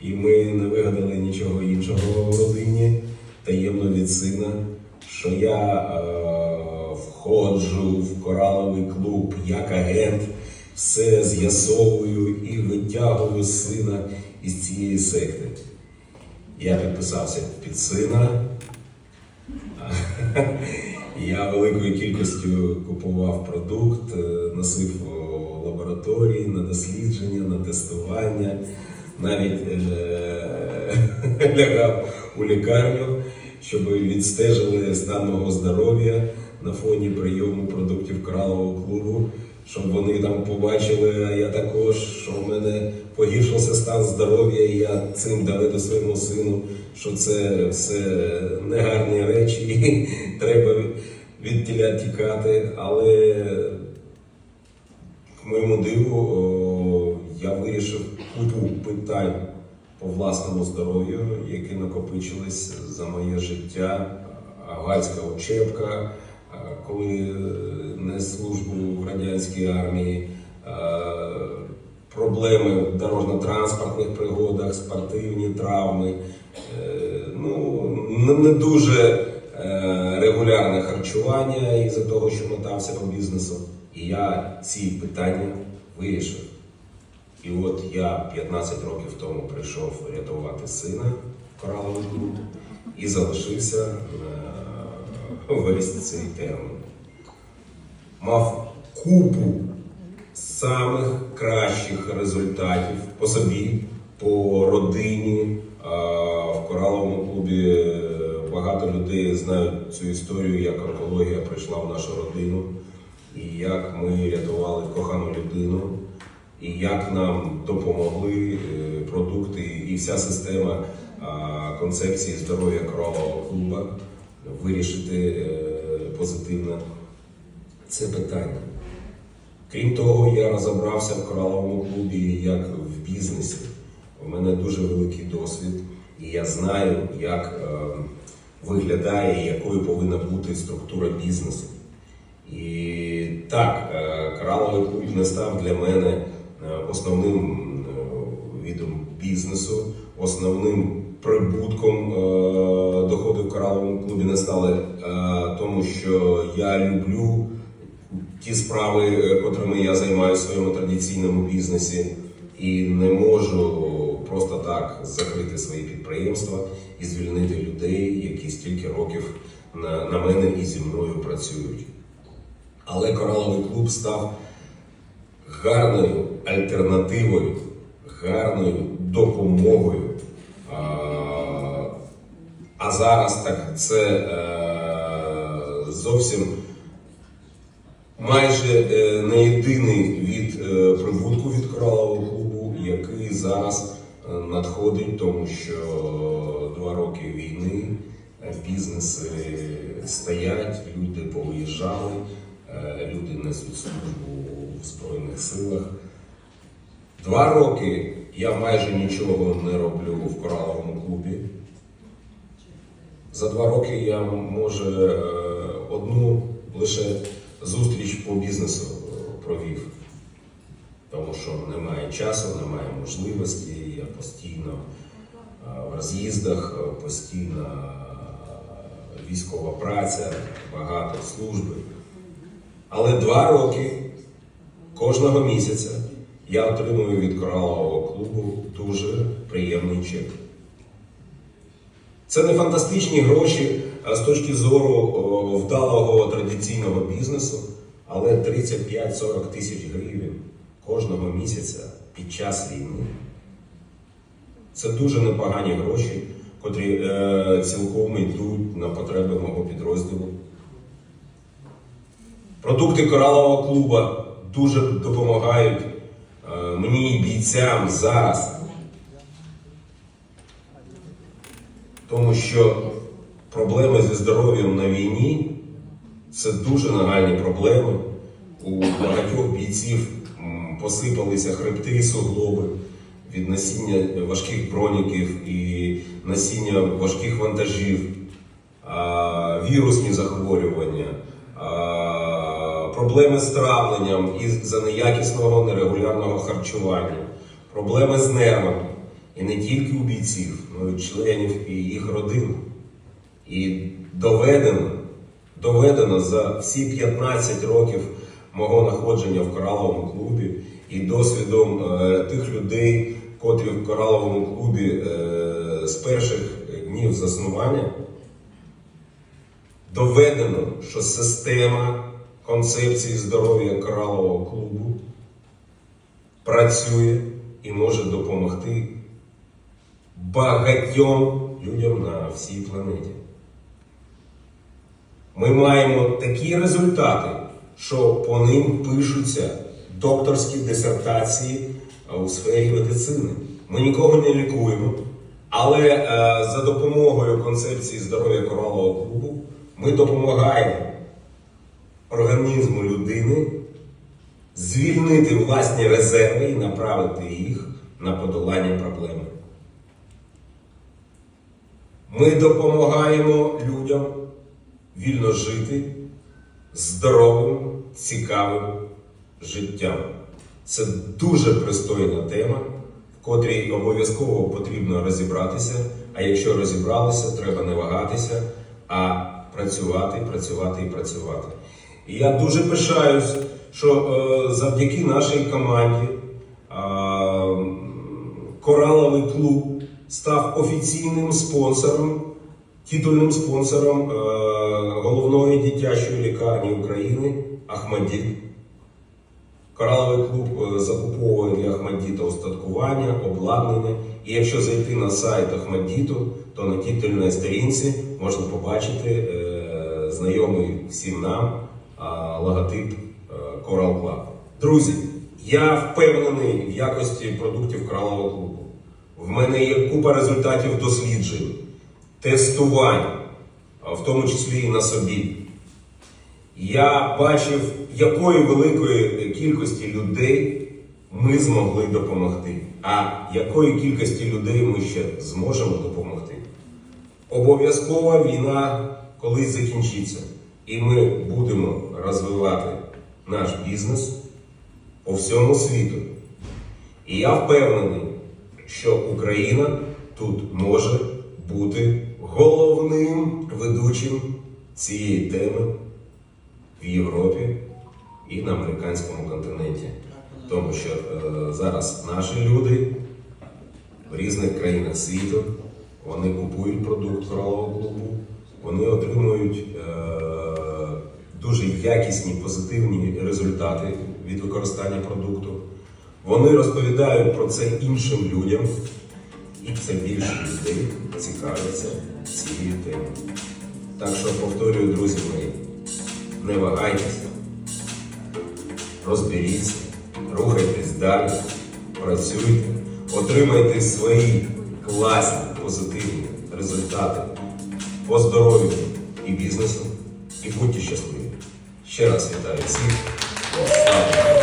І ми не вигадали нічого іншого в родині, таємно від сина, що я е, входжу в кораловий клуб як агент, все з'ясовую і витягую сина із цієї секти. Я підписався під сина. Я великою кількістю купував продукт, е, носив лабораторії на дослідження, на тестування, навіть е- лягав у лікарню, щоб відстежили стан мого здоров'я на фоні прийому продуктів коралового клубу, щоб вони там побачили, а я також, що в мене погіршився стан здоров'я, і я цим доведу своєму сину, що це все негарні речі, і треба від тіля тікати. Але к моєму диву я вирішив купу питань по власному здоров'ю, які накопичились за моє життя. Гальська учебка, коли е, нес службу в радянській армії, проблеми в дорожньо-транспортних пригодах, спортивні травми, е, ну, не, не дуже е, регулярне харчування із-за того, що мотався по бізнесу. І я ці питання вирішив. І от я 15 років тому прийшов рятувати сина в кораловий клуб і залишився на весь цей термін. Мав купу самих кращих результатів по собі, по родині. В кораловому клубі е, багато людей знають цю історію, як онкологія прийшла в нашу родину, і як ми рятували кохану людину, і як нам допомогли е, продукти і вся система концепції здоров'я коралового клубу вирішити е, позитивно це питання. Крім того, я розібрався в кораловому клубі як в бізнесі. У мене дуже великий досвід, і я знаю, як е, виглядає якою повинна бути структура бізнесу. І так, е, кораловий клуб не став для мене е, основним е, видом бізнесу, основним прибутком е, доходи в кораловому клубі не стали, е, тому що я люблю ті справи, е, котрими я займаюся в своєму традиційному бізнесі, і не можу просто так закрити свої підприємства і звільнити людей, які стільки років на мене і зі мною працюють. Але кораловий клуб став гарною альтернативою, гарною допомогою. А, зараз так це е, зовсім майже е, не єдиний від е, прибутку від коралового клубу, який зараз надходить, тому що два роки війни, бізнеси стоять, люди повиїжджали, люди несуть службу в Збройних силах. Два роки я майже нічого не роблю в кораловому клубі. За два роки я може е, одну лише зустріч по бізнесу е, провів, тому що немає часу, немає можливості. Я постійно е, в роз'їздах, постійно е, військова праця, багато служби. Але два роки кожного місяця я отримую від коралового клубу дуже приємний чек. Це не фантастичні гроші з точки зору вдалого традиційного бізнесу, але 35-40 тисяч гривень кожного місяця під час війни. Це дуже непогані гроші, котрі е, цілком йдуть на потреби мого підрозділу. Продукти коралового клуба дуже допомагають е, мені і бійцям зараз. Тому що проблеми зі здоров'ям на війні це дуже нагальні проблеми. У багатьох бійців посипалися хребти і суглоби від носіння важких броніків і носіння важких вантажів, вірусні захворювання, проблеми з травленням із-за неякісного нерегулярного харчування, проблеми з нервами. І не тільки у бійців, але й членів і їх родин. І доведено, доведено за всі 15 років мого знаходження в кораловому клубі і досвідом е, тих людей, котрі в кораловому клубі е, з перших днів заснування, доведено, що система концепції здоров'я коралового клубу працює і може допомогти багатьом людям на всій планеті. Ми маємо такі результати, що по ним пишуться докторські дисертації у сфері медицини. Ми нікого не лікуємо, але е, за допомогою концепції здоров'я коралового клубу ми допомагаємо організму людини звільнити власні резерви і направити їх на подолання проблеми. Ми допомагаємо людям вільно жити здоровим, цікавим життям. Це дуже пристойна тема, в котрій обов'язково потрібно розібратися. А якщо розібралися, треба не вагатися, а працювати, працювати і працювати. І я дуже пишаюсь, що е, завдяки нашій команді е, Кораловий клуб став офіційним спонсором, титульним спонсором е, головної дитячої лікарні України Ахмадіт. Кораловий клуб закуповує для Ахмадіта устаткування, обладнання. І якщо зайти на сайт Ахмадіту, то на титульній сторінці можна побачити знайомий всім нам логотип е, Coral Club. Друзі, я впевнений в якості продуктів Коралового клубу. В мене є купа результатів досліджень, тестувань, в тому числі і на собі. Я бачив, якої великої кількості людей ми змогли допомогти, а якої кількості людей ми ще зможемо допомогти. Обов'язково війна колись закінчиться, і ми будемо розвивати наш бізнес по всьому світу. І я впевнений, що Україна тут може бути головним ведучим цієї теми в Європі і на американському континенті. Тому що е, зараз наші люди в різних країнах світу вони купують продукт коралового клубу, вони отримують е, дуже якісні позитивні результати від використання продукту. Вони розповідають про це іншим людям, і все більше людей цікавляться цією темою. Так що повторюю, друзі мої, не вагайтеся, розберіться, рухайтесь далі, працюйте, отримайте свої класні позитивні результати по здоров'ю і бізнесу, і будьте щасливі. Ще раз вітаю всіх. Слава Україні!